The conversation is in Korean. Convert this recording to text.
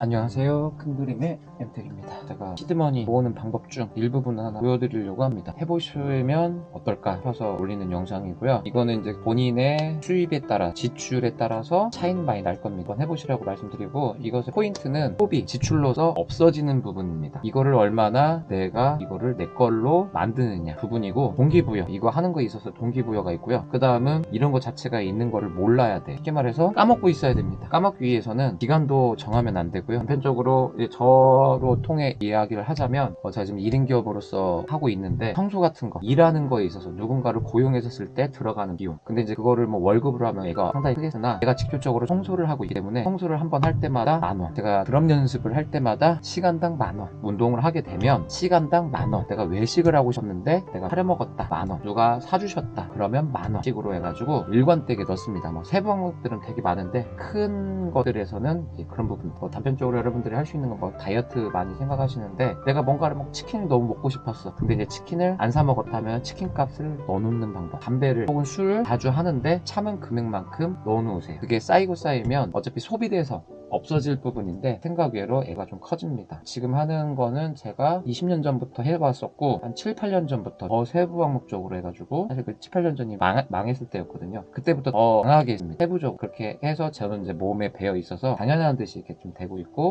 안녕하세요. 큰 그림의 엠택입니다. 제가 시드머니 모으는 방법 중 일부분을 하나 보여드리려고 합니다. 해보시면 어떨까 해서 올리는 영상이고요. 이거는 이제 본인의 수입에 따라 지출에 따라서 차이는 많이 날 겁니다. 한번 해보시라고 말씀드리고 이것의 포인트는 소비, 지출로서 없어지는 부분입니다. 이거를 얼마나 내가 이거를 내 걸로 만드느냐 부분이고 동기부여 이거 하는 거에 있어서 동기부여가 있고요. 그 다음은 이런 거 자체가 있는 거를 몰라야 돼. 쉽게 말해서 까먹고 있어야 됩니다. 까먹기 위해서는 기간도 정하면 안 되고 요. 한편적으로 이제 저로 통해 이야기를 하자면 어, 제가 지금 1인 기업으로서 하고 있는데 청소 같은 거 일하는 거에 있어서 누군가를 쓸때 들어가는 비용. 근데 이제 그거를 뭐 월급으로 하면 얘가 상당히 크겠으나 내가 직접적으로 청소를 하고 있기 때문에 청소를 한 번 할 때마다 만원. 제가 드럼 연습을 할 때마다 시간당 만원. 운동을 하게 되면 시간당 만원. 내가 외식을 하고 싶었는데 내가 사려 먹었다. 만원. 누가 사주셨다. 그러면 만원. 식으로 해가지고 일관되게 넣습니다. 뭐 세부 항목들은 되게 많은데 큰 것들에서는 그런 부분. 뭐 단편 적으로 여러분들이 할 수 있는 건 뭐 다이어트 많이 생각하시는데 내가 뭔가를 막 치킨을 너무 먹고 싶었어. 근데 이제 치킨을 안 사 먹었다면 치킨 값을 넣어놓는 방법. 담배를 혹은 술을 자주 하는데 참은 금액만큼 넣어놓으세요. 그게 쌓이고 쌓이면 어차피 소비돼서 없어질 부분인데 생각 외로 애가 좀 커집니다. 지금 하는 거는 제가 20년 전부터 해봤었고 한 7, 8년 전부터 더 세부 항목 적으로 해가지고 사실 그 7, 8년 전이 망, 망했을 때였거든요. 그때부터 더 강하게. 세부적으로 그렇게 해서 저는 이제 몸에 배어 있어서 당연한 듯이 이렇게 좀 되고 있고